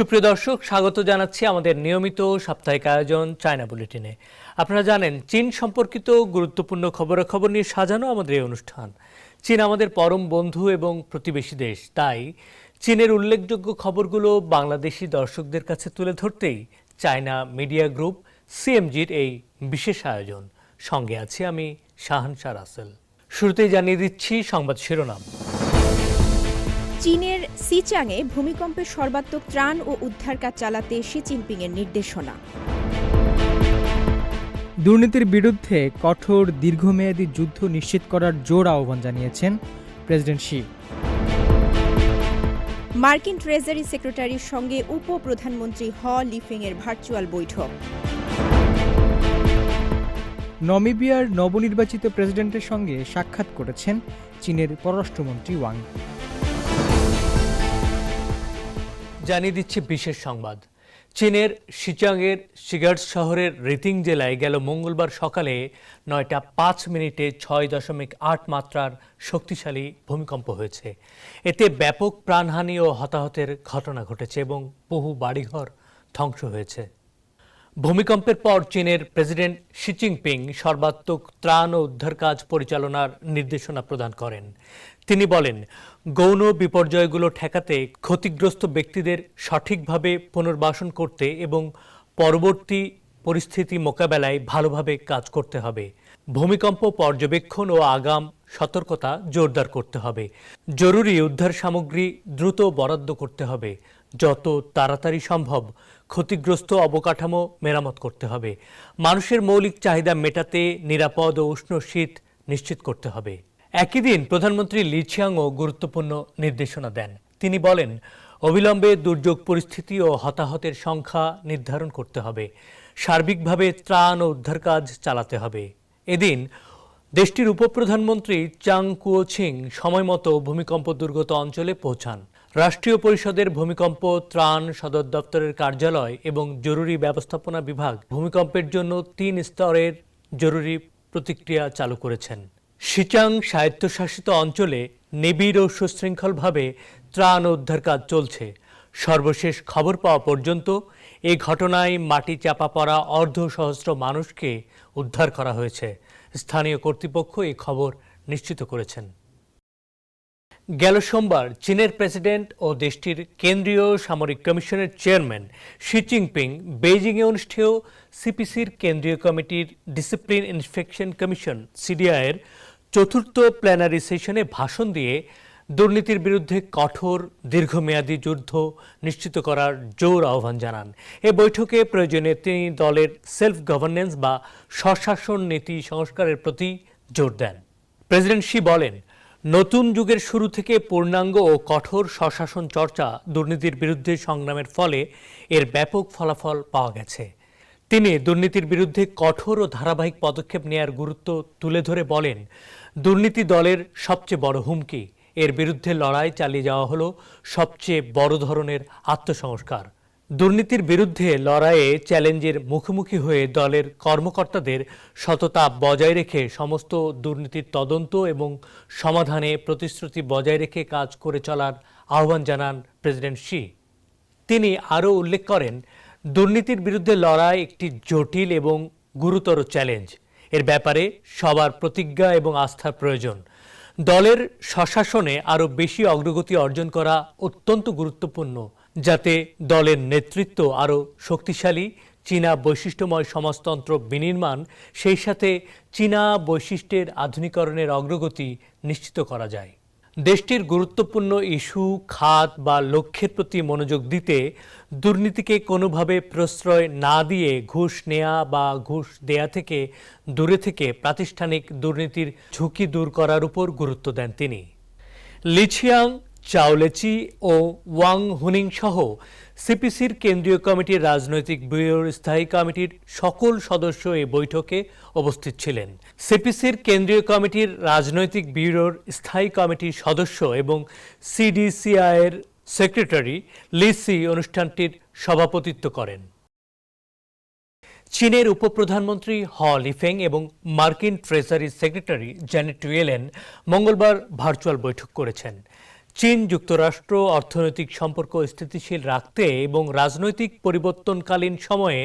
সুপ্রিয় দর্শক, স্বাগত জানাচ্ছি আমাদের নিয়মিত সাপ্তাহিক আয়োজন চায়না বুলেটিনে। আপনারা জানেন, চীন সম্পর্কিত গুরুত্বপূর্ণ খবরাখবর নিয়ে সাজানো আমাদের এই অনুষ্ঠান। চীন আমাদের পরম বন্ধু এবং প্রতিবেশী দেশ, তাই চীনের উল্লেখযোগ্য খবরগুলো বাংলাদেশি দর্শকদের কাছে তুলে ধরতেই চায়না মিডিয়া গ্রুপ সিএমজির এই বিশেষ আয়োজন। সঙ্গে আছি আমি শাহানশাহ রাসেল। শুরুতেই জানিয়ে দিচ্ছি সংবাদ শিরোনাম। চীনের সিচাংয়ে ভূমিকম্পের সর্বাত্মক ত্রাণ ও উদ্ধার কাজ চালাতে শি জিনপিংয়ের নির্দেশনা। দুর্নীতির বিরুদ্ধে কঠোর দীর্ঘমেয়াদী যুদ্ধ নিশ্চিত করার জোর আহ্বান জানিয়েছেন প্রেসিডেন্ট শি। মার্কিন ট্রেজারি সেক্রেটারির সঙ্গে উপপ্রধানমন্ত্রী হ লিফিংয়ের ভার্চুয়াল বৈঠক। নমিবিয়ার নবনির্বাচিত প্রেসিডেন্টের সঙ্গে সাক্ষাৎ করেছেন চীনের পররাষ্ট্রমন্ত্রী ওয়াং। জানিয়ে দিচ্ছে বিশেষ সংবাদ। চীনের শিচাংয়ের শিগার্স শহরের রিতিং জেলায় গেল মঙ্গলবার সকালে নয়টা পাঁচ মিনিটে ছয় দশমিক আট মাত্রার শক্তিশালী ভূমিকম্প হয়েছে। এতে ব্যাপক প্রাণহানি ও হতাহতের ঘটনা ঘটেছে এবং বহু বাড়িঘর ধ্বংস হয়েছে। ভূমিকম্পের পর চীনের প্রেসিডেন্ট শি জিনপিং সর্বাত্মক ত্রাণ ও উদ্ধার কাজ পরিচালনার নির্দেশনা প্রদান করেন। তিনি বলেন, গৌণ বিপর্যয়গুলো ঠেকাতে ক্ষতিগ্রস্ত ব্যক্তিদের সঠিকভাবে পুনর্বাসন করতে এবং পরবর্তী পরিস্থিতি মোকাবেলায় ভালোভাবে কাজ করতে হবে। ভূমিকম্প পর্যবেক্ষণ ও আগাম সতর্কতা জোরদার করতে হবে। জরুরি উদ্ধার সামগ্রী দ্রুত বরাদ্দ করতে হবে। যত তাড়াতাড়ি সম্ভব ক্ষতিগ্রস্ত অবকাঠামো মেরামত করতে হবে। মানুষের মৌলিক চাহিদা মেটাতে নিরাপদ ও উষ্ণ শীত নিশ্চিত করতে হবে। একই দিন প্রধানমন্ত্রী লিছিয়াংও গুরুত্বপূর্ণ নির্দেশনা দেন। তিনি বলেন, অবিলম্বে দুর্যোগ পরিস্থিতি ও হতাহতের সংখ্যা নির্ধারণ করতে হবে। সার্বিকভাবে ত্রাণ ও উদ্ধার কাজ চালাতে হবে। এদিন দেশটির উপপ্রধানমন্ত্রী চাং কুয়োছিং সময়মতো ভূমিকম্প দুর্গত অঞ্চলে পৌঁছান। রাষ্ট্রীয় পরিষদের ভূমিকম্প, ত্রাণ, সদর দপ্তরের কার্যালয় এবং জরুরি ব্যবস্থাপনা বিভাগ ভূমিকম্পের জন্য তিন স্তরের জরুরি প্রতিক্রিয়া চালু করেছেন। সিচাং স্বায়ত্তশাসিত অঞ্চলে নিবিড় ও সুশৃঙ্খলভাবে ত্রাণ উদ্ধার কাজ চলছে। সর্বশেষ খবর পাওয়া পর্যন্ত এই ঘটনায় মাটি চাপা পড়া অর্ধ সহস্র মানুষকে উদ্ধার করা হয়েছে। স্থানীয় কর্তৃপক্ষ এই খবর নিশ্চিত করেছেন। গেল সোমবার চীনের প্রেসিডেন্ট ও দেশটির কেন্দ্রীয় সামরিক কমিশনের চেয়ারম্যান শি জিনপিং বেইজিংয়ে অনুষ্ঠেয় সিপিসির কেন্দ্রীয় কমিটির ডিসিপ্লিন ইনস্পেকশন কমিশন, সিডিআইয়ের চতুর্থ প্ল্যানারি সেশনে ভাষণ দিয়ে দুর্নীতির বিরুদ্ধে কঠোর, দীর্ঘমেয়াদী যুদ্ধ নিশ্চিত করার জোর আহ্বান জানান। এ বৈঠকে প্রয়োজনে তিনি দলের সেলফ গভর্নেন্স বা স্বশাসন নীতি সংস্কারের প্রতি জোর দেন। প্রেসিডেন্ট শি বলেন, নতুন যুগের শুরু থেকে পূর্ণাঙ্গ ও কঠোর স্বশাসন চর্চা দুর্নীতির বিরুদ্ধে সংগ্রামের ফলে এর ব্যাপক ফলাফল পাওয়া গেছে। তিনি দুর্নীতির বিরুদ্ধে কঠোর ও ধারাবাহিক পদক্ষেপ নেয়ার গুরুত্ব তুলে ধরে বলেন, দুর্নীতি দলের সবচেয়ে বড় হুমকি। এর বিরুদ্ধে লড়াই চালিয়ে যাওয়া হলো সবচেয়ে বড় ধরনের আত্মসংস্কার। দুর্নীতির বিরুদ্ধে লড়াইয়ে চ্যালেঞ্জের মুখোমুখি হয়ে দলের কর্মকর্তাদের সততা বজায় রেখে সমস্ত দুর্নীতির তদন্ত এবং সমাধানে প্রতিশ্রুতি বজায় রেখে কাজ করে চলার আহ্বান জানান প্রেসিডেন্ট শি। তিনি আরও উল্লেখ করেন, দুর্নীতির বিরুদ্ধে লড়াই একটি জটিল এবং গুরুতর চ্যালেঞ্জ। এর ব্যাপারে সবার প্রতিজ্ঞা এবং আস্থার প্রয়োজন। দলের স্বশাসনে আরও বেশি অগ্রগতি অর্জন করা অত্যন্ত গুরুত্বপূর্ণ, যাতে দলের নেতৃত্ব আরও শক্তিশালী, চীনা বৈশিষ্ট্যময় সমাজতন্ত্র বিনির্মাণ, সেই সাথে চীনা বৈশিষ্ট্যের আধুনিকরণের অগ্রগতি নিশ্চিত করা যায়। দেশটির গুরুত্বপূর্ণ ইস্যু, খাত বা লক্ষ্যের প্রতি মনোযোগ দিতে দুর্নীতিকে কোনোভাবে প্রশ্রয় না দিয়ে ঘুষ নেয়া বা ঘুষ দেয়া থেকে দূরে থেকে প্রাতিষ্ঠানিক দুর্নীতির ঝুঁকি দূর করার উপর গুরুত্ব দেন তিনি। লিছিয়াং চাওলেচি ও ওয়াং হুনিং সহ সিপিসির কেন্দ্রীয় কমিটির রাজনৈতিক ব্যুরোর স্থায়ী কমিটির সকল সদস্য এই বৈঠকে উপস্থিত ছিলেন। সিপিসির কেন্দ্রীয় কমিটির রাজনৈতিক ব্যুরোর স্থায়ী কমিটির সদস্য এবং সিডিসিআইয়ের সেক্রেটারি লিসি অনুষ্ঠানটির সভাপতিত্ব করেন। চীনের উপপ্রধানমন্ত্রী হ লিফেং এবং মার্কিন ট্রেজারি সেক্রেটারি জ্যানেট ইয়েলেন মঙ্গলবার ভার্চুয়াল বৈঠক করেছেন। চীন যুক্তরাষ্ট্র অর্থনৈতিক সম্পর্ক স্থিতিশীল রাখতে এবং রাজনৈতিক পরিবর্তনকালীন সময়ে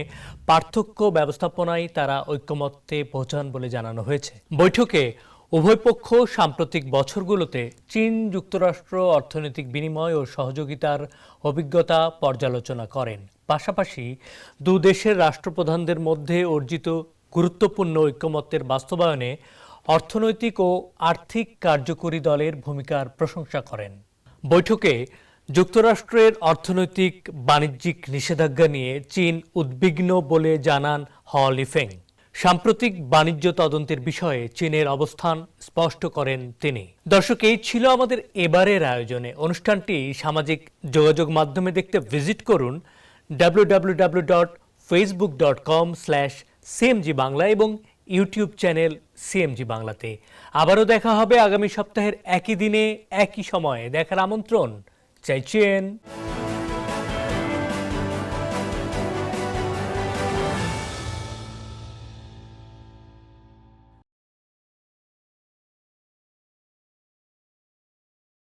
পার্থক্য ব্যবস্থাপনায় তারা ঐক্যমত্যে পৌঁছান বলে জানানো হয়েছে। বৈঠকে উভয় পক্ষ সাম্প্রতিক বছরগুলোতে চীন যুক্তরাষ্ট্র অর্থনৈতিক বিনিময় ও সহযোগিতার অভিজ্ঞতা পর্যালোচনা করেন। পাশাপাশি দু দেশের রাষ্ট্রপ্রধানদের মধ্যে অর্জিত গুরুত্বপূর্ণ ঐক্যমত্যের বাস্তবায়নে অর্থনৈতিক ও আর্থিক কার্যকরী দলের ভূমিকার প্রশংসা করেন। বৈঠকে যুক্তরাষ্ট্রের অর্থনৈতিক বাণিজ্যিক নিষেধাজ্ঞা নিয়ে চীন উদ্বিগ্ন বলে জানান হ লিফেং। সাম্প্রতিক বাণিজ্য তদন্তের বিষয়ে চীনের অবস্থান স্পষ্ট করেন তিনি। দর্শক, এই ছিল আমাদের এবারের আয়োজনে। অনুষ্ঠানটি সামাজিক যোগাযোগ মাধ্যমে দেখতে ভিজিট করুন W W W dot Facebook dot com slash Bangla এবং ইউটিউব চ্যানেল সিএমজি বাংলাতে। আবারও দেখা হবে আগামী সপ্তাহের একই দিনে, একই সময়ে। দেখার আমন্ত্রণ চাইছেন